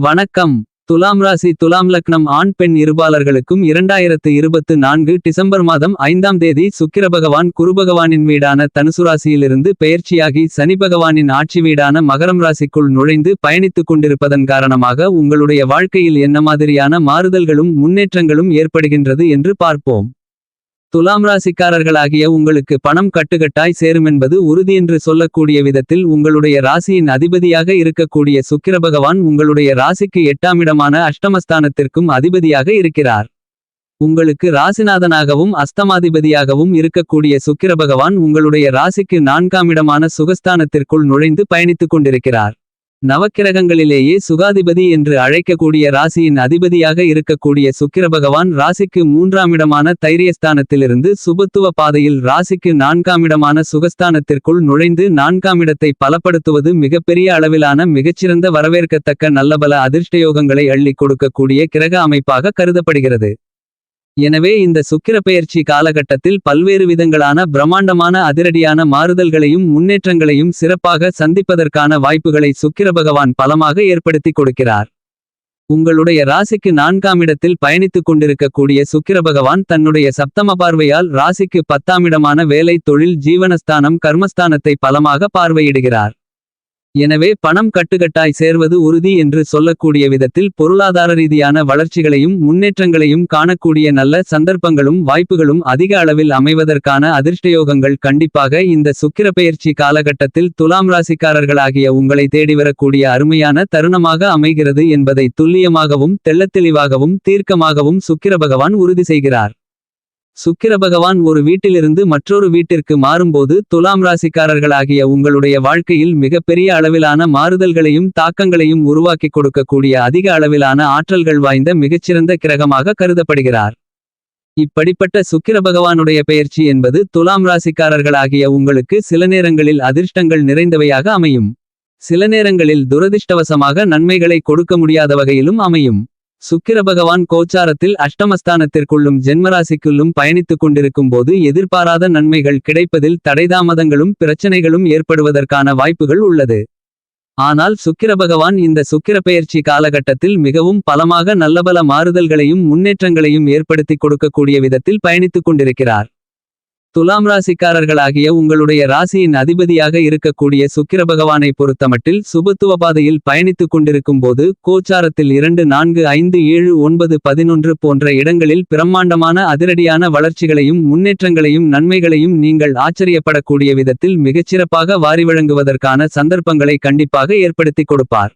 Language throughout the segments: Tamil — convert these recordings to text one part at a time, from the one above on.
வணக்கம். துலாம் ராசி துலாம் லக்னம் ஆண் பெண் இருபாலர்களுக்கும் இரண்டாயிரத்து இருபத்து நான்கு டிசம்பர் மாதம் ஐந்தாம் தேதி சுக்கிர பகவான் குருபகவானின் வீடான தனுசு ராசியிலிருந்து பெயர்ச்சியாகி சனி பகவானின் ஆட்சி வீடான மகரம் ராசிக்குள் நுழைந்து பயணித்துக் கொண்டிருப்பதன் காரணமாக உங்களுடைய வாழ்க்கையில் என்ன மாதிரியான மாறுதல்களும் முன்னேற்றங்களும் ஏற்படுகின்றது என்று பார்ப்போம். துலாம் ராசிக்காரர்களாகிய உங்களுக்கு பணம் கட்டுக்கட்டாய் சேருமென்பது உறுதியென்று சொல்லக்கூடிய விதத்தில் உங்களுடைய ராசியின் அதிபதியாக இருக்கக்கூடிய சுக்கிர பகவான் உங்களுடைய ராசிக்கு எட்டாமிடமான அஷ்டமஸ்தானத்திற்கும் அதிபதியாக இருக்கிறார். உங்களுக்கு ராசிநாதனாகவும் அஸ்தமாதிபதியாகவும் இருக்கக்கூடிய சுக்கிர பகவான் உங்களுடைய ராசிக்கு நான்காமிடமான சுகஸ்தானத்திற்குள் நுழைந்து பயணித்துக் கொண்டிருக்கிறார். நவக்கிரகங்களிலேயே சுகாதிபதி என்று அழைக்கக்கூடிய ராசியின் அதிபதியாக இருக்கக்கூடிய சுக்கிர பகவான் ராசிக்கு மூன்றாமிடமான தைரியஸ்தானத்திலிருந்து சுபத்துவ பாதையில் ராசிக்கு நான்காமிடமான சுகஸ்தானத்திற்குள் நுழைந்து நான்காமிடத்தை பலப்படுத்துவது மிகப்பெரிய அளவிலான மிகச்சிறந்த வரவேற்கத்தக்க நல்லபல அதிர்ஷ்டயோகங்களை அள்ளிக் கொடுக்கக்கூடிய கிரக அமைப்பாக கருதப்படுகிறது. எனவே இந்த சுக்கிரப்பெயர்ச்சி காலகட்டத்தில் பல்வேறு விதங்களான பிரம்மாண்டமான அதிரடியான மாறுதல்களையும் முன்னேற்றங்களையும் சிறப்பாக சந்திப்பதற்கான வாய்ப்புகளை சுக்கிர பகவான் பலமாக ஏற்படுத்தி கொடுக்கிறார். உங்களுடைய ராசிக்கு நான்காம் இடத்தில் பயணித்துக் கொண்டிருக்கக்கூடிய சுக்கிர பகவான் தன்னுடைய சப்தம பார்வையால் ராசிக்கு பத்தாமிடமான வேலை தொழில் ஜீவனஸ்தானம் கர்மஸ்தானத்தை பலமாக பார்வையிடுகிறார். எனவே பணம் கட்டுக்கட்டாய் சேர்வது உறுதி என்று சொல்லக்கூடிய விதத்தில் பொருளாதார ரீதியான வளர்ச்சிகளையும் முன்னேற்றங்களையும் காணக்கூடிய நல்ல சந்தர்ப்பங்களும் வாய்ப்புகளும் அதிக அளவில் அமைவதற்கான அதிர்ஷ்டயோகங்கள் கண்டிப்பாக இந்த சுக்கிர பெயர்ச்சி காலகட்டத்தில் துலாம் ராசிக்காரர்களாகிய உங்களை தேடிவரக்கூடிய அருமையான தருணமாக அமைகிறது என்பதை துல்லியமாகவும் தெள்ளத்தெளிவாகவும் தீர்க்கமாகவும் சுக்கிர பகவான் உறுதி செய்கிறார். சுக்கிர பகவான் ஒரு வீட்டிலிருந்து மற்றொரு வீட்டிற்கு மாறும்போது துலாம் ராசிக்காரர்களாகிய உங்களுடைய வாழ்க்கையில் மிகப்பெரிய அளவிலான மாறுதல்களையும் தாக்கங்களையும் உருவாக்கி கொடுக்கக்கூடிய அதிக அளவிலான ஆற்றல்கள் வாய்ந்த மிகச்சிறந்த கிரகமாக கருதப்படுகிறார். இப்படிப்பட்ட சுக்கிர பகவானுடைய பெயர்ச்சி என்பது துலாம் ராசிக்காரர்களாகிய உங்களுக்கு சில நேரங்களில் அதிர்ஷ்டங்கள் நிறைந்தவையாக அமையும். சில நேரங்களில் துரதிர்ஷ்டவசமாக நன்மைகளை கொடுக்க முடியாத வகையிலும் அமையும். சுக்கிர பகவான் கோச்சாரத்தில் அஷ்டமஸ்தானத்திற்குள்ளும் ஜென்மராசிக்குள்ளும் பயணித்துக் கொண்டிருக்கும் போது எதிர்பாராத நன்மைகள் கிடைப்பதில் தடைதாமதங்களும் பிரச்சனைகளும் ஏற்படுவதற்கான வாய்ப்புகள் உள்ளது. ஆனால் சுக்கிர பகவான் இந்த சுக்கிர பெயர்ச்சி காலகட்டத்தில் மிகவும் பலமாக நல்லபல மாறுதல்களையும் முன்னேற்றங்களையும் ஏற்படுத்திக் கொடுக்கக்கூடிய விதத்தில் பயணித்துக் கொண்டிருக்கிறார். துலாம் ராசிக்காரர்களாகிய உங்களுடைய ராசியின் அதிபதியாக இருக்கக்கூடிய சுக்கிர பகவானை பொறுத்தமட்டில் சுபத்துவ பாதையில் பயணித்துக் கொண்டிருக்கும் போது கோச்சாரத்தில் இரண்டு நான்கு ஐந்து ஏழு ஒன்பது பதினொன்று போன்ற இடங்களில் பிரம்மாண்டமான அதிரடியான வளர்ச்சிகளையும் முன்னேற்றங்களையும் நன்மைகளையும் நீங்கள் ஆச்சரியப்படக்கூடிய விதத்தில் மிகச்சிறப்பாக வாரி வழங்குவதற்கான சந்தர்ப்பங்களை கண்டிப்பாக ஏற்படுத்திக் கொடுப்பார்.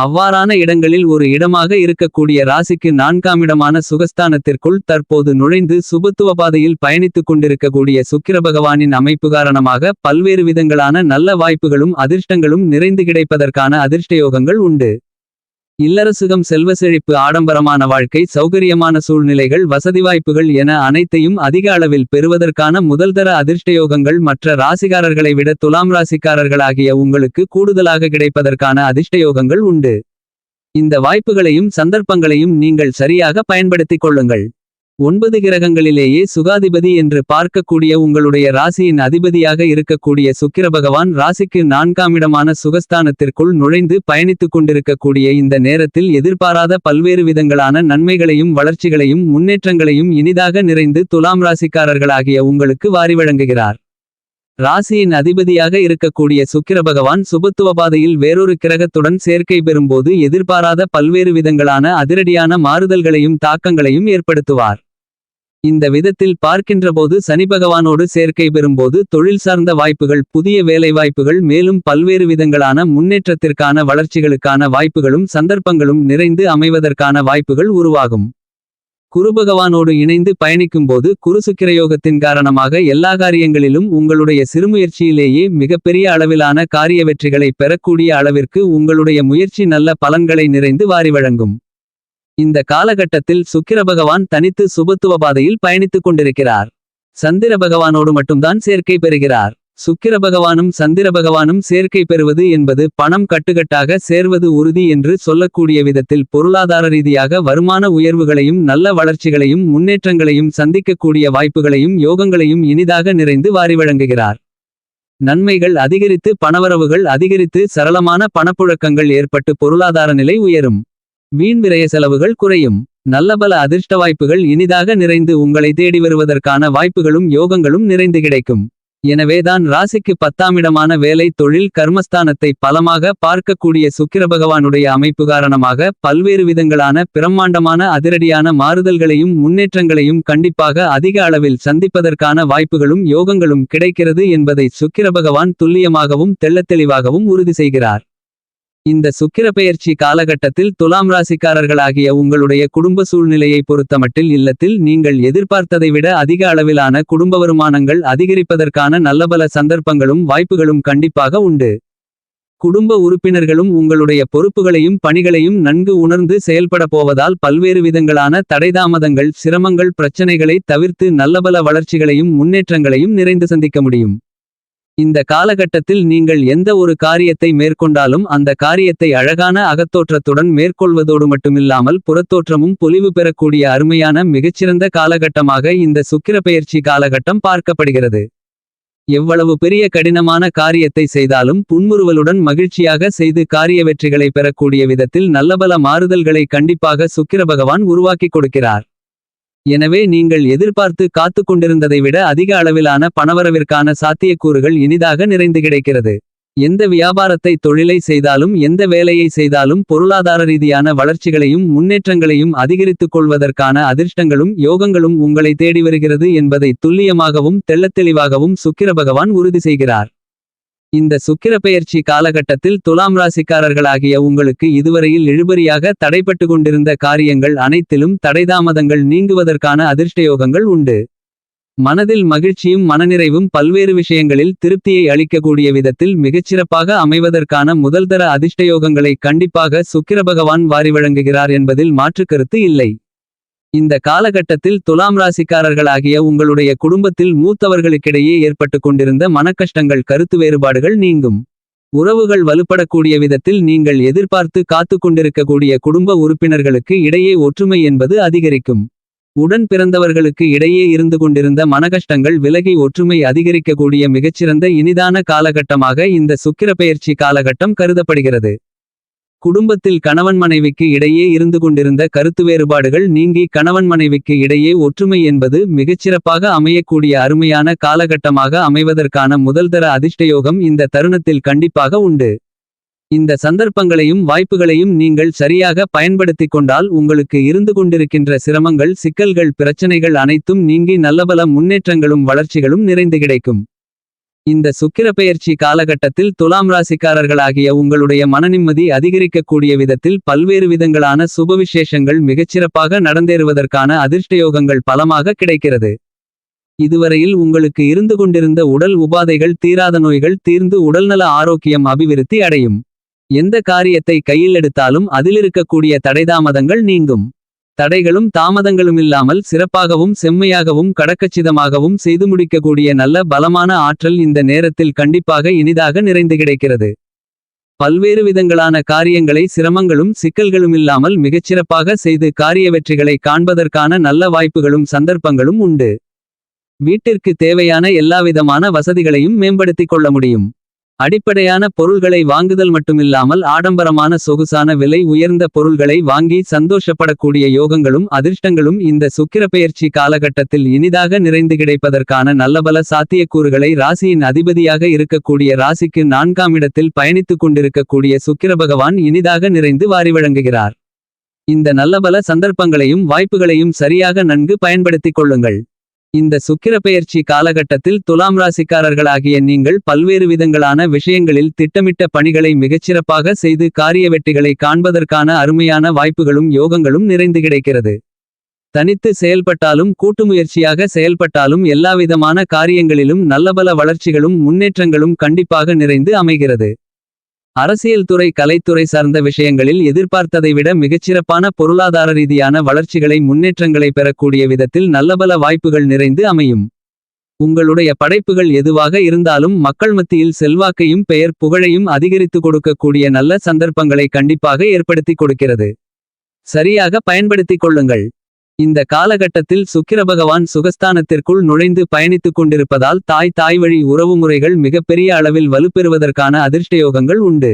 அவ்வாறான இடங்களில் ஒரு இடமாக இருக்கக்கூடிய ராசிக்கு நான்காமிடமான சுகஸ்தானத்திற்குள் தற்போது நுழைந்து சுபத்துவ பாதையில் பயணித்துக் கொண்டிருக்கக்கூடிய சுக்கிர பகவானின் அமைப்பு காரணமாக பல்வேறு விதங்களான நல்ல வாய்ப்புகளும் அதிர்ஷ்டங்களும் நிறைந்து கிடைப்பதற்கான அதிர்ஷ்டயோகங்கள் உண்டு. இல்லரசுகம் செல்வ செழிப்பு ஆடம்பரமான வாழ்க்கை சௌகரியமான சூழ்நிலைகள் வசதி வாய்ப்புகள் என அனைத்தையும் அதிக அளவில் பெறுவதற்கான முதல்தர அதிர்ஷ்டயோகங்கள் மற்ற ராசிகாரர்களை விட துலாம் ராசிக்காரர்களாகிய உங்களுக்கு கூடுதலாக கிடைப்பதற்கான அதிர்ஷ்டயோகங்கள் உண்டு. இந்த வாய்ப்புகளையும் சந்தர்ப்பங்களையும் நீங்கள் சரியாக பயன்படுத்திக் கொள்ளுங்கள். ஒன்பது கிரகங்களிலேயே சுகாதிபதி என்று பார்க்கக்கூடிய உங்களுடைய ராசியின் அதிபதியாக இருக்கக்கூடிய சுக்கிர பகவான் ராசிக்கு நான்காமிடமான சுகஸ்தானத்திற்குள் நுழைந்து பயணித்துக் கொண்டிருக்கக்கூடிய இந்த நேரத்தில் எதிர்பாராத பல்வேறு விதங்களான நன்மைகளையும் வளர்ச்சிகளையும் முன்னேற்றங்களையும் இனிதாக நிறைந்து துலாம் ராசிக்காரர்களாகிய உங்களுக்கு வாரி வழங்குகிறார். ராசியின் அதிபதியாக இருக்கக்கூடிய சுக்கிர பகவான் சுபத்துவ பாதையில் வேறொரு கிரகத்துடன் சேர்க்கை பெறும்போது எதிர்பாராத பல்வேறு விதங்களான அதிரடியான மாறுதல்களையும் தாக்கங்களையும் ஏற்படுத்துவார். இந்த விதத்தில் பார்க்கின்றபோது சனி பகவானோடு சேர்க்கை பெறும்போது தொழில் சார்ந்த வாய்ப்புகள் புதிய வேலைவாய்ப்புகள் மேலும் பல்வேறு விதங்களான முன்னேற்றத்திற்கான வளர்ச்சிகளுக்கான வாய்ப்புகளும் சந்தர்ப்பங்களும் நிறைந்து அமைவதற்கான வாய்ப்புகள் உருவாகும். குரு பகவானோடு இணைந்து பயணிக்கும்போது குருசுக்கிரயோகத்தின் காரணமாக எல்லா காரியங்களிலும் உங்களுடைய சிறுமுயற்சியிலேயே மிகப்பெரிய அளவிலான காரிய வெற்றிகளை பெறக்கூடிய அளவிற்கு உங்களுடைய முயற்சி நல்ல பலன்களை நிறைந்து வாரி வழங்கும். இந்த காலகட்டத்தில் சுக்கிர பகவான் தனித்து சுபத்துவ பாதையில் பயணித்துக் கொண்டிருக்கிறார். சந்திர பகவானோடு மட்டும்தான் சேர்க்கை பெறுகிறார். சுக்கிர பகவானும் சந்திர பகவானும் சேர்க்கை பெறுவது என்பது பணம் கட்டுக்கட்டாக சேர்வது உறுதி என்று சொல்லக்கூடிய விதத்தில் பொருளாதார ரீதியாக வருமான உயர்வுகளையும் நல்ல வளர்ச்சிகளையும் முன்னேற்றங்களையும் சந்திக்கக்கூடிய வாய்ப்புகளையும் யோகங்களையும் இனிதாக நிறைந்து வாரி வழங்குகிறார். நன்மைகள் அதிகரித்து பணவரவுகள் அதிகரித்து சரளமான பணப்புழக்கங்கள் ஏற்பட்டு பொருளாதார நிலை உயரும். வீண் விரய செலவுகள் குறையும். நல்லபல அதிர்ஷ்ட வாய்ப்புகள் இனிதாக நிறைந்து உங்களை தேடி வருவதற்கான வாய்ப்புகளும் யோகங்களும் நிறைந்து கிடைக்கும். எனவேதான் ராசிக்கு பத்தாமிடமான வேலை தொழில் கர்மஸ்தானத்தை பலமாக பார்க்கக்கூடிய சுக்கிர பகவானுடைய அமைப்பு காரணமாக பல்வேறு விதங்களான பிரம்மாண்டமான அதிரடியான மாறுதல்களையும் முன்னேற்றங்களையும் கண்டிப்பாக அதிக அளவில் சந்திப்பதற்கான வாய்ப்புகளும் யோகங்களும் கிடைக்கிறது என்பதை சுக்கிர பகவான் துல்லியமாகவும் தெள்ளத்தெளிவாகவும் உறுதி செய்கிறார். இந்த சுக்கிரப்பெயர்ச்சி காலகட்டத்தில் துலாம் ராசிக்காரர்களாகிய உங்களுடைய குடும்ப சூழ்நிலையை பொறுத்தமட்டில் இல்லத்தில் நீங்கள் எதிர்பார்த்ததை விட அதிக அளவிலான குடும்ப வருமானங்கள் அதிகரிப்பதற்கான நல்லபல சந்தர்ப்பங்களும் வாய்ப்புகளும் கண்டிப்பாக உண்டு. குடும்ப உறுப்பினர்களும் உங்களுடைய பொறுப்புகளையும் பணிகளையும் நன்கு உணர்ந்து செயல்பட போவதால் பல்வேறு விதங்களான தடைதாமதங்கள் சிரமங்கள் பிரச்சனைகளை தவிர்த்து நல்லபல வளர்ச்சிகளையும் முன்னேற்றங்களையும் நிறைந்து சந்திக்க முடியும். இந்த காலகட்டத்தில் நீங்கள் எந்த ஒரு காரியத்தை மேற்கொண்டாலும் அந்த காரியத்தை அழகான அகத்தோற்றத்துடன் மேற்கொள்வதோடு மட்டுமில்லாமல் புறத்தோற்றமும் பொலிவு பெறக்கூடிய அருமையான மிகச்சிறந்த காலகட்டமாக இந்த சுக்கிர பெயர்ச்சி காலகட்டம் பார்க்கப்படுகிறது. எவ்வளவு பெரிய கடினமான காரியத்தை செய்தாலும் புன்முறுவலுடன் மகிழ்ச்சியாக செய்து காரிய வெற்றிகளை பெறக்கூடிய விதத்தில் நல்லபல மாறுதல்களை கண்டிப்பாக சுக்கிர பகவான் உருவாக்கிக் கொடுக்கிறார். எனவே நீங்கள் எதிர்பார்த்து காத்து கொண்டிருந்ததை விட அதிக அளவிலான பணவரவிற்கான சாத்தியக்கூறுகள் இனிதாக நிறைந்து கிடைக்கிறது. எந்த வியாபாரத்தை தொழிலை செய்தாலும் எந்த வேலையை செய்தாலும் பொருளாதார ரீதியான வளர்ச்சிகளையும் முன்னேற்றங்களையும் அதிகரித்துக் கொள்வதற்கான அதிர்ஷ்டங்களும் யோகங்களும் உங்களை தேடி வருகிறது என்பதை துல்லியமாகவும் தெள்ளத்தெளிவாகவும் சுக்கிர பகவான் உறுதி செய்கிறார். இந்த சுக்கிரப்பெயர்ச்சி காலகட்டத்தில் துலாம் ராசிக்காரர்களாகிய உங்களுக்கு இதுவரையில் இழுபறியாக தடைப்பட்டு கொண்டிருந்த காரியங்கள் அனைத்திலும் தடைதாமதங்கள் நீங்குவதற்கான அதிர்ஷ்டயோகங்கள் உண்டு. மனதில் மகிழ்ச்சியும் மனநிறைவும் பல்வேறு விஷயங்களில் திருப்தியை அளிக்கக்கூடிய விதத்தில் மிகச்சிறப்பாக அமைவதற்கான முதல்தர அதிர்ஷ்டயோகங்களை கண்டிப்பாக சுக்கிர பகவான் வாரி வழங்குகிறார் என்பதில் மாற்றுக் கருத்து இல்லை. இந்த காலகட்டத்தில் துலாம் ராசிக்காரர்களாகிய உங்களுடைய குடும்பத்தில் மூத்தவர்களுக்கிடையே ஏற்பட்டு கொண்டிருந்த மனக்கஷ்டங்கள் கருத்து வேறுபாடுகள் நீங்கும். உறவுகள் வலுப்படக்கூடிய விதத்தில் நீங்கள் எதிர்பார்த்து காத்து கொண்டிருக்கக்கூடிய குடும்ப உறுப்பினர்களுக்கு இடையே ஒற்றுமை என்பது அதிகரிக்கும். உடன் பிறந்தவர்களுக்கு இடையே இருந்து கொண்டிருந்த மனகஷ்டங்கள் விலகி ஒற்றுமை அதிகரிக்கக்கூடிய மிகச்சிறந்த இனிதான காலகட்டமாக இந்த சுக்கிரப்பெயர்ச்சி காலகட்டம் கருதப்படுகிறது. குடும்பத்தில் கணவன் மனைவிக்கு இடையே இருந்து கொண்டிருந்த கருத்து வேறுபாடுகள் நீங்கி கணவன் மனைவிக்கு இடையே ஒற்றுமை என்பது மிகச்சிறப்பாக அமையக்கூடிய அருமையான காலகட்டமாக அமைவதற்கான முதல்தர அதிர்ஷ்டயோகம் இந்த தருணத்தில் கண்டிப்பாக உண்டு. இந்த சந்தர்ப்பங்களையும் வாய்ப்புகளையும் நீங்கள் சரியாக பயன்படுத்திக் கொண்டால் உங்களுக்கு இருந்து கொண்டிருக்கின்ற சிரமங்கள் சிக்கல்கள் பிரச்சனைகள் அனைத்தும் நீங்கி நல்லபல முன்னேற்றங்களும் வளர்ச்சிகளும் நிறைந்து கிடைக்கும். இந்த சுக்கிரப்பெயர்ச்சி காலகட்டத்தில் துலாம் ராசிக்காரர்களாகிய உங்களுடைய மனநிம்மதி அதிகரிக்கக்கூடிய விதத்தில் பல்வேறு விதங்களான சுபவிசேஷங்கள் மிகச்சிறப்பாக நடந்தேறுவதற்கான அதிர்ஷ்டயோகங்கள் பலமாக கிடைக்கிறது. இதுவரையில் உங்களுக்கு இருந்து கொண்டிருந்த உடல் உபாதைகள் தீராத நோய்கள் தீர்ந்து உடல்நல ஆரோக்கியம் அபிவிருத்தி அடையும். எந்த காரியத்தை கையில் எடுத்தாலும் அதிலிருக்கக்கூடிய தடைதாமதங்கள் நீங்கும். தடைகளும் தாமதங்களுமில்லாமல் சிறப்பாகவும் செம்மையாகவும் கடக்கச்சிதமாகவும் செய்து முடிக்கக்கூடிய நல்ல பலமான ஆற்றல் இந்த நேரத்தில் கண்டிப்பாக இனிதாக நிறைந்து கிடைக்கிறது. பல்வேறு விதங்களான காரியங்களை சிரமங்களும் சிக்கல்களுமில்லாமல் மிகச்சிறப்பாக செய்து காரிய வெற்றிகளை காண்பதற்கான நல்ல வாய்ப்புகளும் சந்தர்ப்பங்களும் உண்டு. வீட்டிற்கு தேவையான எல்லாவிதமான வசதிகளையும் மேம்படுத்திக் கொள்ள முடியும். அடிப்படையான பொருள்களை வாங்குதல் மட்டுமில்லாமல் ஆடம்பரமான சொகுசான விலை உயர்ந்த பொருள்களை வாங்கி சந்தோஷப்படக்கூடிய யோகங்களும் அதிர்ஷ்டங்களும் இந்த சுக்கிரப்பெயர்ச்சி காலகட்டத்தில் இனிதாக நிறைந்து கிடைப்பதற்கான நல்லபல சாத்தியக்கூறுகளை ராசியின் அதிபதியாக இருக்கக்கூடிய ராசிக்கு நான்காம் இடத்தில் பயணித்துக் கொண்டிருக்கக்கூடிய சுக்கிர பகவான் இனிதாக நிறைந்து வாரி வழங்குகிறார். இந்த நல்லபல சந்தர்ப்பங்களையும் வாய்ப்புகளையும் சரியாக நன்கு பயன்படுத்திக் கொள்ளுங்கள். இந்த சுக்கிரப்பெயர்ச்சி காலகட்டத்தில் துலாம் ராசிக்காரர்களாகிய நீங்கள் பல்வேறு விதங்களான விஷயங்களில் திட்டமிட்ட பணிகளை மிகச்சிறப்பாக செய்து காரிய வெட்டிகளை காண்பதற்கான அருமையான வாய்ப்புகளும் யோகங்களும் நிறைந்து கிடைக்கிறது. தனித்து செயல்பட்டாலும் கூட்டுமுயற்சியாக செயல்பட்டாலும் எல்லாவிதமான காரியங்களிலும் நல்லபல வளர்ச்சிகளும் முன்னேற்றங்களும் கண்டிப்பாக நிறைந்து அமைகிறது. அரசியல் துறை கலைத்துறை சார்ந்த விஷயங்களில் எதிர்பார்த்ததை விட மிகச்சிறப்பான பொருளாதார ரீதியான வளர்ச்சிகளை முன்னேற்றங்களை பெறக்கூடிய விதத்தில் நல்லபல வாய்ப்புகள் நிறைந்து அமையும். உங்களுடைய படைப்புகள் எதுவாக இருந்தாலும் மக்கள் மத்தியில் செல்வாக்கையும் பெயர் புகழையும் அதிகரித்து கொடுக்கக்கூடிய நல்ல சந்தர்ப்பங்களை கண்டிப்பாக ஏற்படுத்தி கொடுக்கிறது. சரியாக பயன்படுத்திக் கொள்ளுங்கள். இந்த காலகட்டத்தில் சுக்கிர பகவான் சுகஸ்தானத்திற்குள் நுழைந்து பயணித்துக் கொண்டிருப்பதால் தாய் தாய் வழி உறவுமுறைகள் மிகப்பெரிய அளவில் வலுப்பெறுவதற்கான அதிர்ஷ்டயோகங்கள் உண்டு.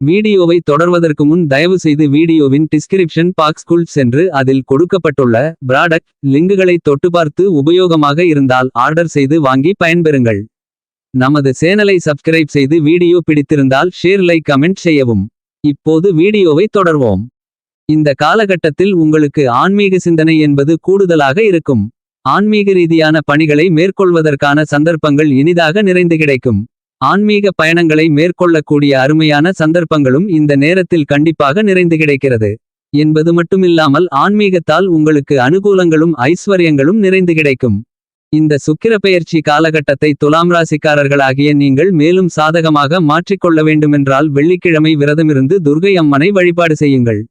வீடியோவை தொடர்வதற்கு முன் தயவு செய்து வீடியோவின் டிஸ்கிரிப்ஷன் பாக்ஸ்குள் சென்று அதில் கொடுக்கப்பட்டுள்ள ப்ராடக்ட் லிங்குகளை தொட்டு பார்த்து உபயோகமாக இருந்தால் ஆர்டர் செய்து வாங்கி பயன்பெறுங்கள். நமது சேனலை சப்ஸ்கிரைப் செய்து வீடியோ பிடித்திருந்தால் ஷேர் லைக் கமெண்ட் செய்யவும். இப்போது வீடியோவை தொடர்வோம். இந்த காலகட்டத்தில் உங்களுக்கு ஆன்மீக சிந்தனை என்பது கூடுதலாக இருக்கும். ஆன்மீக ரீதியான பணிகளை மேற்கொள்வதற்கான சந்தர்ப்பங்கள் இனிதாக நிறைந்து கிடைக்கும். ஆன்மீக பயணங்களை மேற்கொள்ளக்கூடிய அருமையான சந்தர்ப்பங்களும் இந்த நேரத்தில் கண்டிப்பாக நிறைந்து கிடைக்கிறது. என்பது மட்டுமில்லாமல் ஆன்மீகத்தால் உங்களுக்கு அனுகூலங்களும் ஐஸ்வர்யங்களும் நிறைந்து கிடைக்கும். இந்த சுக்கிர பெயர்ச்சி காலகட்டத்தை துலாம் ராசிக்காரர்களாகிய நீங்கள் மேலும் சாதகமாக மாற்றிக்கொள்ள வேண்டுமென்றால் வெள்ளிக்கிழமை விரதமிருந்து துர்கை அம்மனை வழிபாடு செய்யுங்கள்.